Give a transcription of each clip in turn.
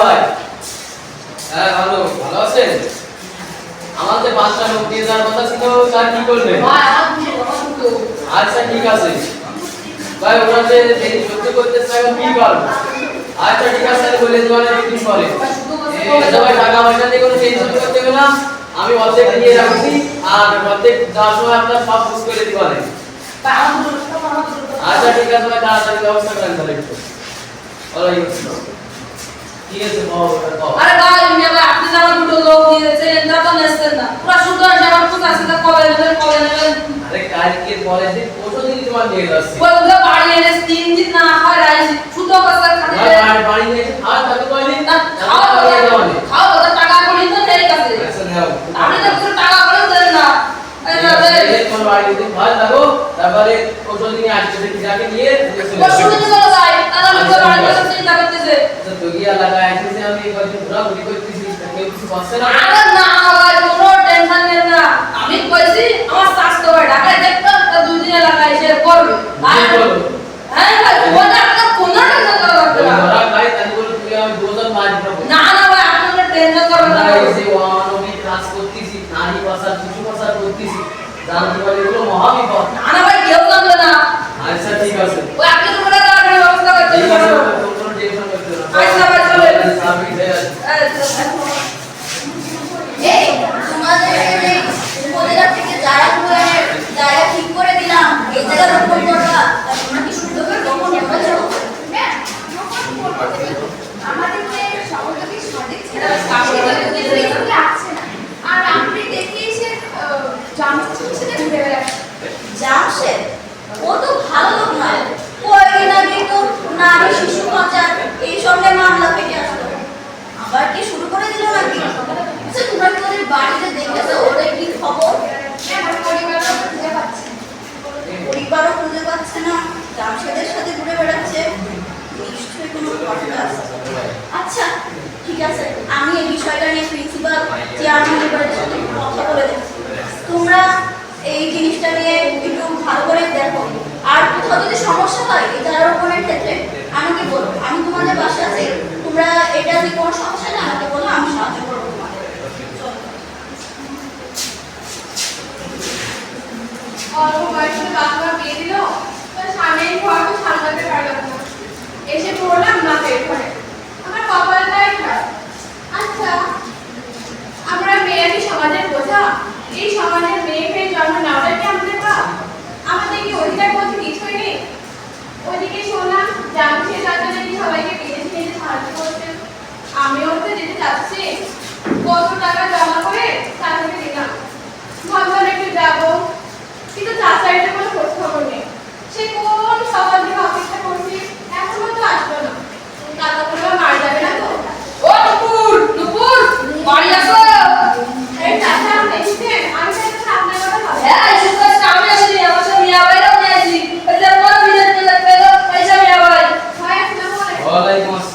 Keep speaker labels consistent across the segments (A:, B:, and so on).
A: ভাই। হ্যাঁ ভালো। ভালো আছেন? পাঁচটা লোক দিয়ে যাওয়ার কথা ছিল তার কি আচ্ছা ঠিক আছে। ভাই ওরা যে দেরি সহ্য করতেছে এখন কি করব? আচ্ছা ঠিক আছে বলে দেওয়ার একদিন পরে।
B: ভাই
A: এই, আচ্ছা টাকা পয়সা দিয়ে কোনো টেনশন করতে হবে না। আমি অর্ধেক নিয়ে রাখছি আর অর্ধেক যাওয়ার সময় আপনার সব বুঝ করে দিবানে
B: ভাই আমার দুটো আমার দুটো
A: আচ্ছা ঠিক আছে ভাই তাড়াতাড়ি ব্যবস্থা করেন তাহলে একটু। ওয়ালাইকুম আসসালাম ঠিক আছে ওটা
B: আরে ভাই মিয়া ভাই আপনি যে দুটো লোক দিয়েছেন এটা তো নেছেন না। পুরো শুধু আছে আমার আছে তা কবে নেবেন কবে নেবেন?
A: আরে কালকে পরে যে পরশু দিন তোমার নিয়ে যাচ্ছি
B: বলতে বাড়ি এনে তিন দিন না হয় রাইস কথা
A: ভাই বাড়ি বাড়ি খাওয়া তাকে কয়দিন
B: না খাও
A: খাওয়া
B: কথা
A: দাওয়া নেই।
B: খাও কথা টাকা করি তো নেই কাছে।
A: আচ্ছা নাও।
B: আপনি তো কিছু টাকা করে দেন না
A: তোমার বাড়ি যদি ভালো থাকো তারপরে পরশু দিনে আসছে দেখি যাকে নিয়ে যাবে।
B: দিন চলে যায় তাহলে আমি তো বাড়ি কাছে চিন্তা করতেছে।
A: আচ্ছা তোকে এলাকায় আসছে আমি কয়েকদিন ঘোরাঘুরি করতেছি কেউ কিছু করছে না?
B: আরে না ভাই কোনো টেনশন নেন না। আমি কইছি আমার স্বাস্থ্য ভাই ঢাকায় দেখতো তা দুই দিনে লাগাই এসে করবে? হ্যাঁ? ভাই ওটা আপনার কোনো টেনশন করা লাগবে না।
A: ধরা খাই বলে তুই আমি দুজন মার
B: না না ভাই আপনার টেনশন করবেন না
A: আমরা এই যে অমানবিক কাজ করতেছি নারী পাচার শিশু পাচার করতেছি জানতে পারি এগুলো মহাবিপদ।
B: না না ভাই কেউ জানবে না।
A: আচ্ছা ঠিক আছে।
B: ওই আপনি তো বলে দেওয়ার ব্যবস্থা
A: আছে
B: পারবেন।
A: তোর কোনো টেনশন করতে না।
B: আচ্ছা, ভাই, চলে।
A: আমি যাই আছি।
C: এই তোমাদের এই উপজেলা থেকে যারা যারা ঠিক করে দিলাম এই জায়গা রোপণ করবা তা তোমরা কি শুদ্ধ করে রোপণ করেছ
D: আমাদের যে সহযোগী সঠিক ছিল
B: এটা কাগজে
D: সেটা
B: দিয়ে দিলে।
D: কিন্তু আসছে না আর আপনি দেখি সে জামশেদের সাথে ঘুরে বেড়াচ্ছে
C: জামশেদ ও তো ভালো লোক না কয়েকদিন আগে তো নারী শিশু পাচার এই সঙ্গে মামলা থেকে আসলো আবার কি শুরু করে দিল নাকি আচ্ছা তোমরা কি ওদের বাড়িতে দেখেছ ওদের কি খবর
D: আমার পরিবারও খুঁজে পাচ্ছে না।
C: পরিবারও খুঁজে পাচ্ছে না জামশেদের সাথে ঘুরে বেড়াচ্ছে নিশ্চয়ই কোনো ঘটনা আছে আচ্ছা ঠিক আছে আমি এই বিষয়টা নিয়ে প্রিন্সিপাল চেয়ারম্যান এবারের সাথে কথা বলে দেখছি তোমরা এই জিনিসটা নিয়ে একটু ভালো করে দেখো আর কোথাও যদি সমস্যা হয় এই চারারোপণের ক্ষেত্রে আমাকে বলো আমি তোমাদের বাসা আছি তোমরা এটা যদি কোনো সমস্যা হয় আমাকে বলো আমি সাহায্য করব তোমাদের চলো।
D: অল্প বয়সে বাবা বিয়ে দিল তো স্বামীর ঘর তো সামলাতে পারলাম না এসে পড়লাম বাপের ঘরে আমার কপালটাই খারাপ আচ্ছা আমরা মেয়ে কি সমাজের বোঝা এই সমাজের মেয়ে পেয়ে জন্ম নেওয়াটা কি আমাদের পাপ আমাদের কি অধিকার বলতে কিছুই নেই ওইদিকে শুনলাম জামশেদ রাজা নাকি সবাইকে বিদেশে নিয়ে যেতে সাহায্য করছেন আমিও তো যেতে চাচ্ছি কত টাকা জমা করে তাদেরকে দিলাম ভাবলাম একটু যাব কিন্তু চাচাইটা কোনো খোঁজ খবর নেই সে কোন সকাল থেকে অপেক্ষা করছি এখনও তো আসলো না টাকা বলল মারা যাবে না তো
B: ও নুপুর নুপুর বাড়ি আসো
D: এই চাচা দেখছেন আমি তো একটা আপনার কথা ভাবছি
B: হ্যাঁ এই সুন্দর সামনে আসি আমার সাথে মিয়া ভাইরাও নিয়ে আসি এই যে বড় বিলেট বিলেট পেল এই যে মিয়া ভাই
D: ভাই আসসালামু আলাইকুম
A: ওয়ালাইকুম আসসালাম তুমি সেই নুপুর
D: জি ভাইয়া
B: আরে ভাই এই যে নুপুর এই যে বিলেট সব তুমি আমার
A: ও,
B: হাতে
A: ঠিক
B: কইলা
A: আছে, কোনো টেনশন করতে হবে না ওই পাড়ায় সাতজন নারী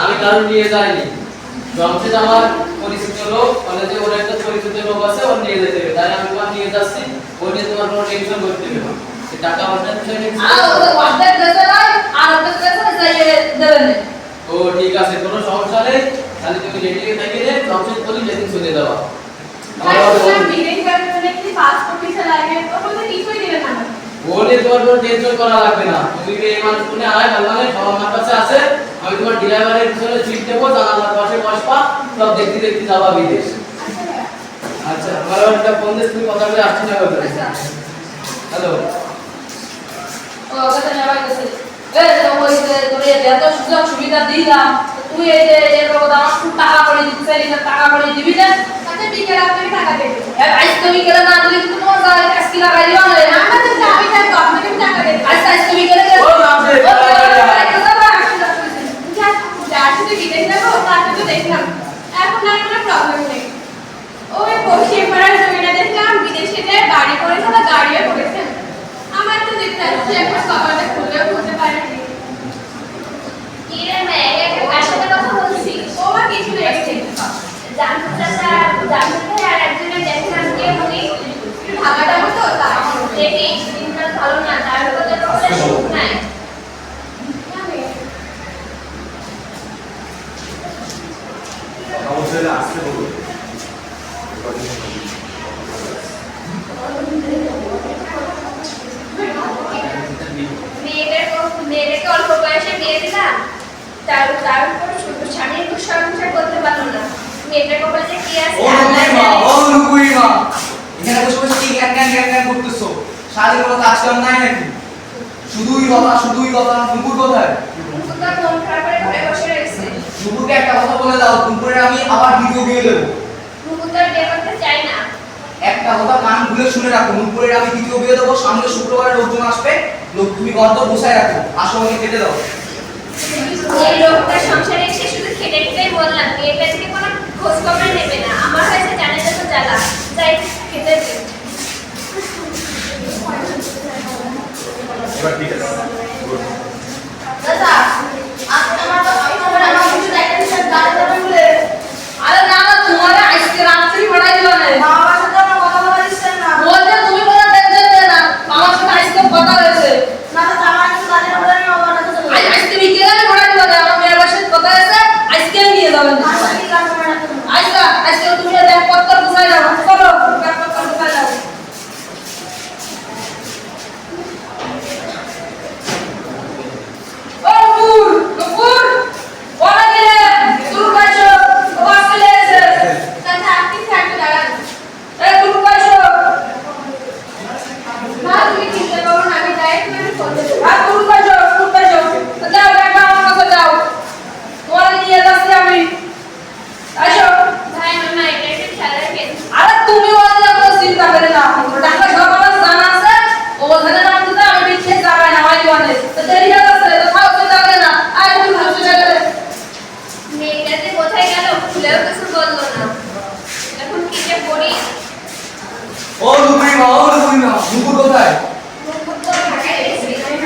A: আমি কারণ নিয়ে যাইনি। জমশেদ আমার পরিচিত লোক কলেজে ওর একটা পরিচিত লোক আছে ওর নিয়ে যেতে হবে। তাই আমি তোমার নিয়ে যাচ্ছি ও নিয়ে তোমার কোনো টেনশন করতে হবে না। টাকা
B: আর যাইয়ে দেবেন।
A: ও ঠিক আছে কোনো সমস্যা নেই। তাহলে তুমি রেডিকে থেকে নে জমশেদ বলি যেদিন শুনে দেওয়া।
D: ভাই
A: আমার
D: বিদেশ যাওয়ার জন্য একটি পাসপোর্ট ভিসা লাগে ওর মধ্যে কিছুই দিলেন না। আমাকে।
A: ও নিয়ে তোমার কোনো টেনশন করা লাগবে না। তুমি এই মানুষ শুনে আয় কাছে আছে। আমি তোমার ড্রাইভারের পিছনে সিট দেবো জানালার পাশে বসবা সব দেখতে দেখতে যাবা বিদেশ।
D: আচ্ছা
A: আচ্ছা আমার একটা ফোন তুমি কথা বলে আসছি না বলতে হ্যালো
B: ও কথা নেওয়া গেছে এই ওই তোর এত সুযোগ সুবিধা দিলাম তুই এই যে এর কথা আমার টাকা করে দিচ্ছে এই টাকা করে দিবি না
D: তাতে বিকেল আপনাকে টাকা দেবো।
B: হ্যাঁ
E: মেয়েটাকে অল্প
F: শুধুই কথা শুধুই কথা নুপুর কোথায়? নুপুরকে একটা কথা বলে দাও নুপুরে আমি আবার ভিডিও দিয়ে দেবো। একটা কথা কান খুলে শুনে রাখো নুপুরের আমি দ্বিতীয় বিয়ে দেবো সামনে শুক্রবারে লোকজন আসবে। লোক তুমি গর্ত বসায় রাখো আসো আমাকে খেতে দাও।
E: লোকটা সংসারে এসে শুধু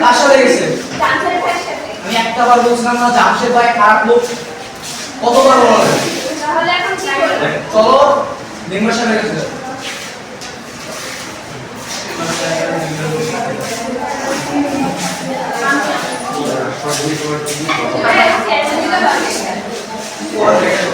D: কার
F: সাথে গেছে। আমি একটা বার বলছিলাম না জামশেদ ভাই খারাপ লোক। কতবার বলা চলো
D: নিম্ন সাহেবের Thank you.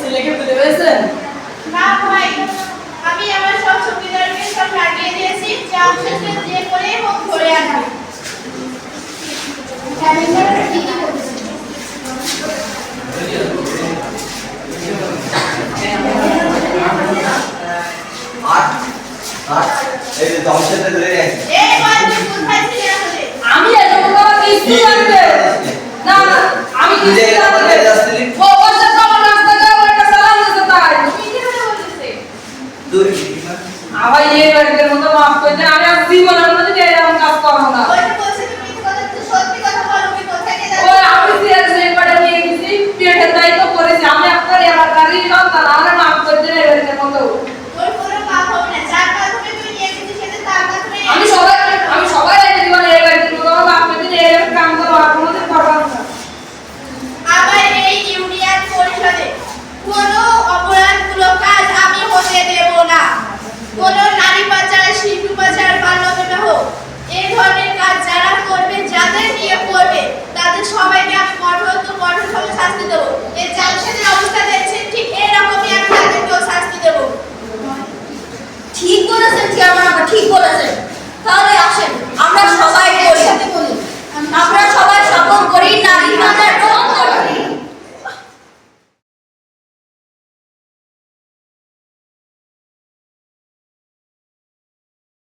B: সিলেক্ট করে দিয়েছেন না
D: ভাই আমি আমার সব সুবিধাকে সব লাগিয়ে দিয়েছি
F: চাপ শেষে যে
D: করে
F: হোক
B: আবার এই বাড়িতে মতো মাফ করে দেন আমি আর জীবনের মধ্যে এরকম কাজ করব না। পেটের দায়িত্ব করেছি আমি আপনার এলাকারই সন্তান আমার মাফ করে দেন এবারের মতো।